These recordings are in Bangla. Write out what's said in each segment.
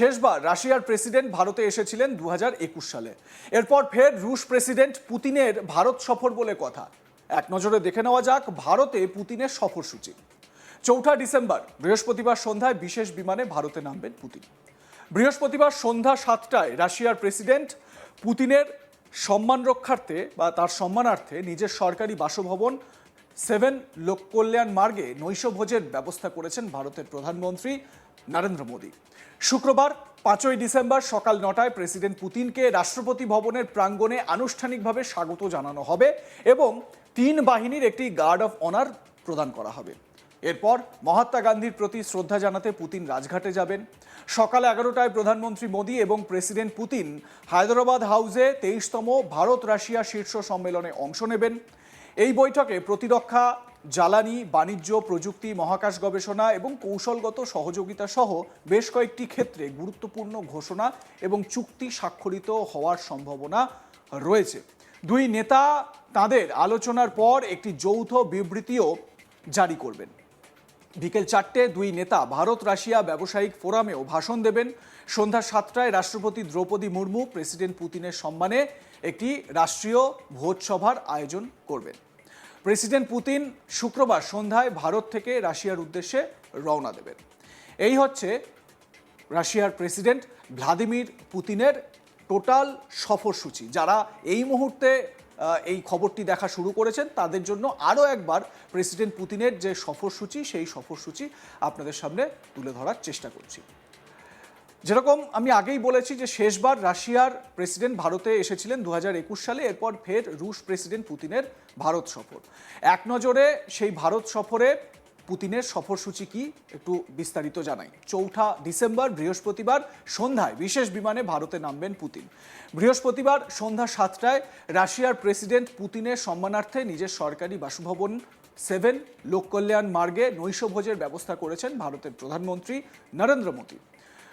শেষবার রাশিয়ার প্রেসিডেন্ট ভারতে এসেছিলেন দু সালে। এরপর ফের রুশ প্রেসিডেন্ট পুতিনের ভারত সফর বলে কথা। এক নজরে দেখে নেওয়া যাক ভারতে পুতিনের সফরসূচি চৌঠা ডিসেম্বর, বৃহস্পতিবার সন্ধ্যায় বিশেষ বিমানে ভারতে নামবেন পুতিন। বৃহস্পতিবার সন্ধ্যা সাতটায় রাশিয়ার প্রেসিডেন্ট পুতিনের সম্মান রক্ষার্থে বা তার সম্মানার্থে নিজের সরকারি বাসভবন সেভেন লোক কল্যাণ মার্গে নৈশভোজের ব্যবস্থা করেছেন ভারতের প্রধানমন্ত্রী নরেন্দ্র মোদী। শুক্রবার পাঁচই ডিসেম্বর সকাল নটায় প্রেসিডেন্ট পুতিনকে রাষ্ট্রপতি ভবনের প্রাঙ্গণে আনুষ্ঠানিকভাবে স্বাগত জানানো হবে এবং তিন বাহিনীর একটি গার্ড অফ অনার প্রদান করা হবে। এরপর মহাত্মা গান্ধীর প্রতি শ্রদ্ধা জানাতে পুতিন রাজঘাটে যাবেন। সকাল এগারোটায় প্রধানমন্ত্রী মোদী এবং প্রেসিডেন্ট পুতিন হায়দ্রাবাদ হাউসে তেইশতম ভারত রাশিয়া শীর্ষ সম্মেলনে অংশ নেবেন। এই বৈঠকে প্রতিরক্ষা জ্বালানি, বাণিজ্য, প্রযুক্তি, মহাকাশ গবেষণা এবং কৌশলগত সহযোগিতা সহ বেশ কয়েকটি ক্ষেত্রে গুরুত্বপূর্ণ ঘোষণা এবং চুক্তি স্বাক্ষরিত হওয়ার সম্ভাবনা রয়েছে। দুই নেতা তাদের আলোচনার পর একটি যৌথ বিবৃতিও জারি করবেন। বিকেল চারটে দুই নেতা ভারত রাশিয়া ব্যবসায়িক ফোরামেও ভাষণ দেবেন। সন্ধ্যা সাতটায় রাষ্ট্রপতি দ্রৌপদী মুর্মু, প্রেসিডেন্ট পুতিনের সম্মানে একটি রাষ্ট্রীয় ভোজসভার আয়োজন করবেন। প্রেসিডেন্ট পুতিন শুক্রবার সন্ধ্যায় ভারত থেকে রাশিয়ার উদ্দেশ্যে রওনা দেবেন। এই হচ্ছে রাশিয়ার প্রেসিডেন্ট ভ্লাদিমির পুতিনের টোটাল সফরসূচি যারা এই মুহূর্তে এই খবরটি দেখা শুরু করেছেন, তাদের জন্য আরও একবার প্রেসিডেন্ট পুতিনের যে সফরসূচি সেই সফরসূচি আপনাদের সামনে তুলে ধরার চেষ্টা করছি। যেরকম আমি আগেই বলেছি যে শেষবার রাশিয়ার প্রেসিডেন্ট ভারতে এসেছিলেন দু হাজার একুশ সালে, এরপর ফের রুশ প্রেসিডেন্ট পুতিনের ভারত সফর। এক নজরে সেই ভারত সফরে পুতিনের সফরসূচি কি একটু বিস্তারিত জানাই। চৌঠা ডিসেম্বর, বৃহস্পতিবার সন্ধ্যায় বিশেষ বিমানে ভারতে নামবেন পুতিন। বৃহস্পতিবার সন্ধ্যা সাতটায় রাশিয়ার প্রেসিডেন্ট পুতিনের সম্মানার্থে নিজের সরকারি বাসভবন সেভেন লোককল্যাণ মার্গে নৈশভোজের ব্যবস্থা করেছেন ভারতের প্রধানমন্ত্রী নরেন্দ্র মোদী।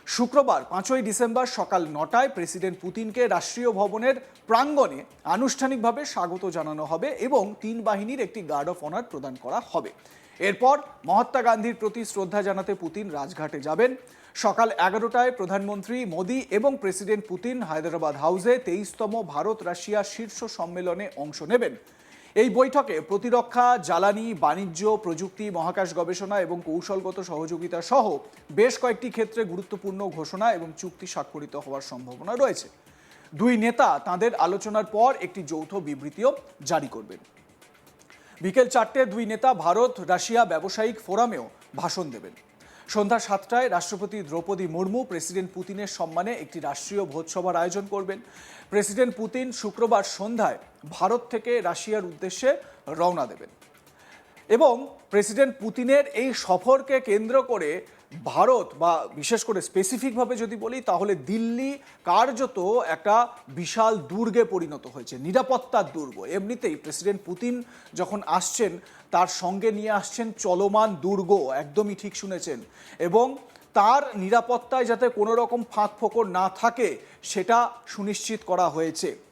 শুক্রবার পাঁচই ডিসেম্বর সকাল নটায় প্রেসিডেন্ট পুতিনকে রাষ্ট্রীয় ভবনের প্রাঙ্গণে আনুষ্ঠানিকভাবে স্বাগত জানানো হবে এবং তিন বাহিনীর একটি গার্ড অফ অনার প্রদান করা হবে। এরপর মহাত্মা গান্ধীর প্রতি শ্রদ্ধা জানাতে পুতিন রাজঘাটে যাবেন। সকাল এগারোটায় প্রধানমন্ত্রী মোদী এবং প্রেসিডেন্ট পুতিন হায়দ্রাবাদ হাউসে তেইশতম ভারত রাশিয়া শীর্ষ সম্মেলনে অংশ নেবেন। এই বৈঠকে প্রতিরক্ষা, জ্বালানি, বাণিজ্য, প্রযুক্তি, মহাকাশ গবেষণা এবং কৌশলগত সহযোগিতা সহ বেশ কয়েকটি ক্ষেত্রে গুরুত্বপূর্ণ ঘোষণা এবং চুক্তি স্বাক্ষরিত হওয়ার সম্ভাবনা রয়েছে। দুই নেতা তাদের আলোচনার পর একটি যৌথ বিবৃতিও জারি করবেন। বিকেল চারটে দুই নেতা ভারত রাশিয়া ব্যবসায়িক ফোরামেও ভাষণ দেবেন। সন্ধ্যা সাতটায় রাষ্ট্রপতি দ্রৌপদী মুর্মু প্রেসিডেন্ট পুতিনের সম্মানে একটি রাষ্ট্রীয় ভোজসভার আয়োজন করবেন। প্রেসিডেন্ট পুতিন শুক্রবার সন্ধ্যায় ভারত থেকে রাশিয়ার উদ্দেশ্যে রওনা দেবেন। এবং প্রেসিডেন্ট পুতিনের এই সফরকে কেন্দ্র করে ভারত বা বিশেষ করে স্পেসিফিকভাবে যদি বলি, তাহলে দিল্লি কার্যত একটা বিশাল দুর্গে পরিণত হয়েছে, নিরাপত্তার দুর্গ। এমনিতেই প্রেসিডেন্ট পুতিন যখন আসছেন, তার সঙ্গে নিয়ে আসছেন চলমান দুর্গ, একদমই ঠিক শুনেছেন। এবং তার নিরাপত্তায় যাতে কোনো রকম ফাঁক ফোকর না থাকে, সেটা সুনিশ্চিত করা হয়েছে।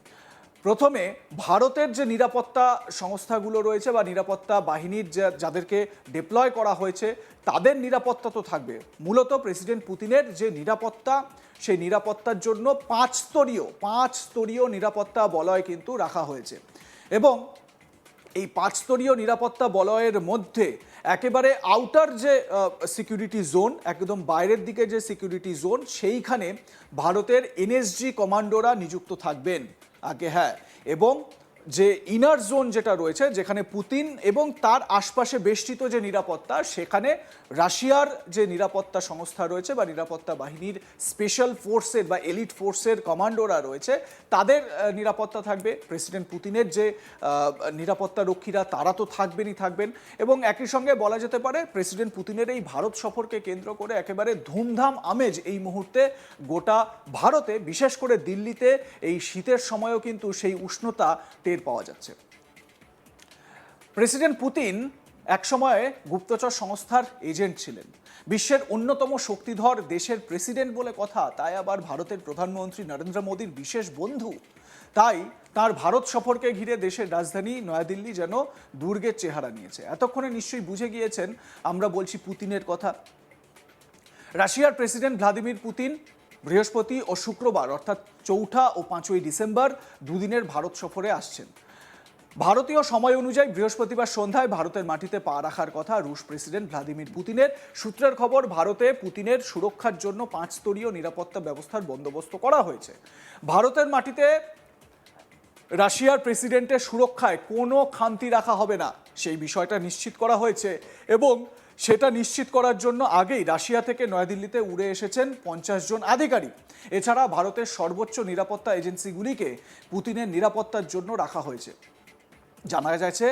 প্রথমে ভারতের যে নিরাপত্তা সংস্থাগুলো রয়েছে বা নিরাপত্তা বাহিনীর যাদেরকে ডিপ্লয় করা হয়েছে, তাদের নিরাপত্তা তো থাকবে। মূলত প্রেসিডেন্ট পুতিনের যে নিরাপত্তা, সেই নিরাপত্তার জন্য পাঁচ স্তরীয় পাঁচ স্তরীয় নিরাপত্তা বলয় কিন্তু রাখা হয়েছে। এবং এই পাঁচস্তরীয় নিরাপত্তা বলয়ের মধ্যে একেবারে আউটার যে সিকিউরিটি জোন একদম বাইরের দিকে যে সিকিউরিটি জোন সেইখানে ভারতের এনএসজি কমান্ডোরা নিযুক্ত থাকবেন। আগে হ্যাঁ এবং যে ইনার জোন যেটা রয়েছে, যেখানে পুতিন এবং তার আশপাশে বেষ্টিত যে নিরাপত্তা, সেখানে রাশিয়ার যে নিরাপত্তা সংস্থা রয়েছে বা নিরাপত্তা বাহিনীর স্পেশাল ফোর্সের বা এলিট ফোর্সের কমান্ডোরা রয়েছে, তাদের নিরাপত্তা থাকবে। প্রেসিডেন্ট পুতিনের যে নিরাপত্তা রক্ষীরা, তারা তো থাকবেনই থাকবেন। এবং একই সঙ্গে বলা যেতে পারে প্রেসিডেন্ট পুতিনের এই ভারত সফরকে কেন্দ্র করে একেবারে ধুমধাম আমেজ এই মুহূর্তে গোটা ভারতে, বিশেষ করে দিল্লিতে এই শীতের সময়ও কিন্তু সেই উষ্ণতা টের পাওয়া যাচ্ছে। প্রেসিডেন্ট পুতিন একসময়ে গুপ্তচর সংস্থার এজেন্ট ছিলেন। বিশ্বের অন্যতম শক্তিধর দেশের প্রেসিডেন্ট বলে কথা, তাই আবার ভারতের প্রধানমন্ত্রী নরেন্দ্র মোদীর বিশেষ বন্ধু। তাই তার ভারত সফরকে ঘিরে দেশের রাজধানী নয়াদিল্লি যেন দুর্গের চেহারা নিয়েছে। এতক্ষণে নিশ্চয়ই বুঝে গিয়েছেন, আমরা বলছি পুতিনের কথা। রাশিয়ার প্রেসিডেন্ট ভ্লাদিমির পুতিন বৃহস্পতি ও শুক্রবার, অর্থাৎ চৌঠা ও পাঁচই ডিসেম্বর, দুদিনের ভারত সফরে আসছেন। ভারতীয় সময় অনুযায়ী বৃহস্পতিবার সন্ধ্যায় ভারতের মাটিতে পা রাখার কথা রুশ প্রেসিডেন্ট ভ্লাদিমির পুতিনের। সূত্রের খবর, ভারতে পুতিনের সুরক্ষার জন্য পাঁচস্তরীয় নিরাপত্তা ব্যবস্থার বন্দোবস্ত করা হয়েছে। ভারতের মাটিতে রাশিয়ার প্রেসিডেন্টের সুরক্ষায় কোনো খামতি রাখা হবে না, সেই বিষয়টা নিশ্চিত করা হয়েছে। এবং সেটা নিশ্চিত করার জন্য আগেই রাশিয়া থেকে নয়াদিল্লিতে উড়ে এসেছেন পঞ্চাশ জন আধিকারিক। এছাড়া ভারতের সর্বোচ্চ নিরাপত্তা এজেন্সিগুলিকে পুতিনের নিরাপত্তার জন্য রাখা হয়েছে। জানা যাচ্ছে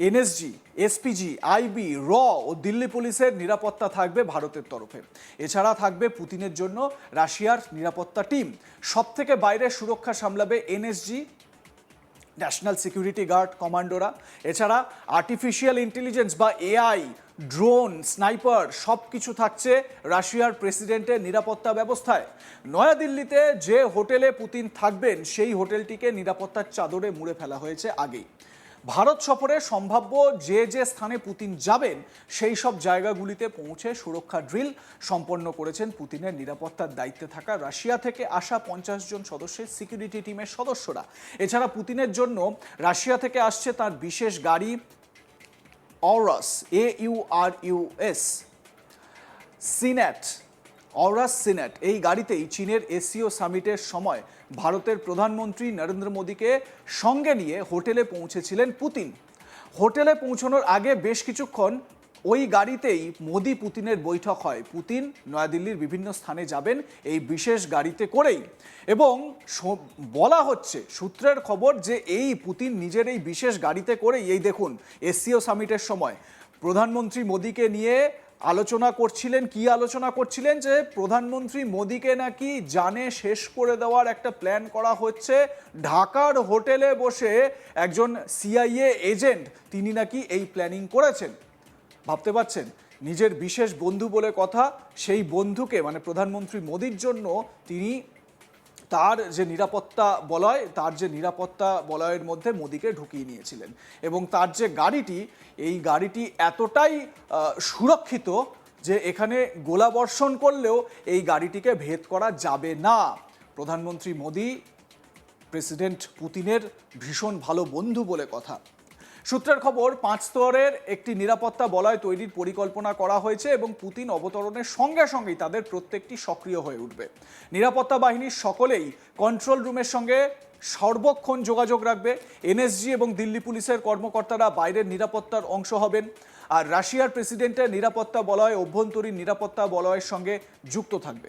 এনএসজি, এসপিজি, আইবি, র ও দিল্লি পুলিশের নিরাপত্তা থাকবে ভারতের তরফে। এছাড়া থাকবে পুতিনের জন্য রাশিয়ার নিরাপত্তা টিম। সব থেকে বাইরে সুরক্ষা সামলাবে এনএসজি ন্যাশনাল সিকিউরিটি গার্ড কমান্ডোরা এছাড়া আর্টিফিশিয়াল ইন্টেলিজেন্স বা এআই ড্রোন স্নাইপার সব কিছু থাকছে রাশিয়ার প্রেসিডেন্টের নিরাপত্তা ব্যবস্থায়। নয়াদিল্লিতে যে হোটেলে পুতিন থাকবেন, সেই হোটেলটিকে নিরাপত্তার চাদরে মুড়ে ফেলা হয়েছে আগেই। ভারত সফরে সম্ভাব্য যে যে স্থানে পুতিন যাবেন, সেই সব জায়গাগুলিতে পৌঁছে সুরক্ষা ড্রিল সম্পন্ন করেছেন পুতিনের নিরাপত্তার দায়িত্বে থাকা রাশিয়া থেকে আসা পঞ্চাশ জন সদস্যের সিকিউরিটি টিমের সদস্যরা। এছাড়া পুতিনের জন্য রাশিয়া থেকে আসছে তার বিশেষ গাড়ি Aurus A U R U S Senat Aurus Senat এই গাড়িতেই চীনের এসিও সামিটের সময় ভারতের প্রধানমন্ত্রী নরেন্দ্র মোদীকে সঙ্গে নিয়ে হোটেলে পৌঁছেছিলেন পুতিন। হোটেলে পৌঁছানোর আগে বেশ কিছুক্ষণ ওই গাড়িতেই মোদি পুতিনের বৈঠক হয়। পুতিন নয়াদিল্লির বিভিন্ন স্থানে যাবেন এই বিশেষ গাড়িতে করেই। এবং বলা হচ্ছে, সূত্রের খবর যে এই পুতিন নিজের এই বিশেষ গাড়িতে করেই, এই দেখুন, এসসিও সামিটের সময় প্রধানমন্ত্রী মোদীকে নিয়ে আলোচনা করছিলেন, কি আলোচনা করছিলেন যে প্রধানমন্ত্রী মোদীকে নাকি জানে শেষ করে দেওয়ার একটা প্ল্যান করা হচ্ছে। ঢাকার হোটেলে বসে একজন সিআইএ এজেন্ট তিনি নাকি এই প্ল্যানিং করেছেন। ভাবতে পারছেন, নিজের বিশেষ বন্ধু বলে কথা, সেই বন্ধুকে মানে প্রধানমন্ত্রী মোদীর জন্য তিনি তার যে নিরাপত্তা বলয়, তার যে নিরাপত্তা বলয়ের মধ্যে মোদিকে ঢুকিয়ে নিয়েছিলেন। এবং তার যে গাড়িটি, এই গাড়িটি এতটাই সুরক্ষিত যে এখানে গোলাবর্ষণ করলেও এই গাড়িটিকে ভেদ করা যাবে না। প্রধানমন্ত্রী মোদী, প্রেসিডেন্ট পুতিনের ভীষণ ভালো বন্ধু বলে কথা। সূত্রের খবর, পাঁচ স্তরের একটি নিরাপত্তা বলয় তৈরির পরিকল্পনা করা হয়েছে এবং পুতিন অবতরণের সঙ্গে সঙ্গেই তাদের প্রত্যেকটি সক্রিয় হয়ে উঠবে। নিরাপত্তা বাহিনীর সকলেই কন্ট্রোল রুমের সঙ্গে সর্বক্ষণ যোগাযোগ রাখবে। এনএসজি এবং দিল্লি পুলিশের কর্মকর্তারা বাইরের নিরাপত্তার অংশ হবেন আর রাশিয়ার প্রেসিডেন্টের নিরাপত্তা বলয়, অভ্যন্তরীণ নিরাপত্তা বলয়ের সঙ্গে যুক্ত থাকবে।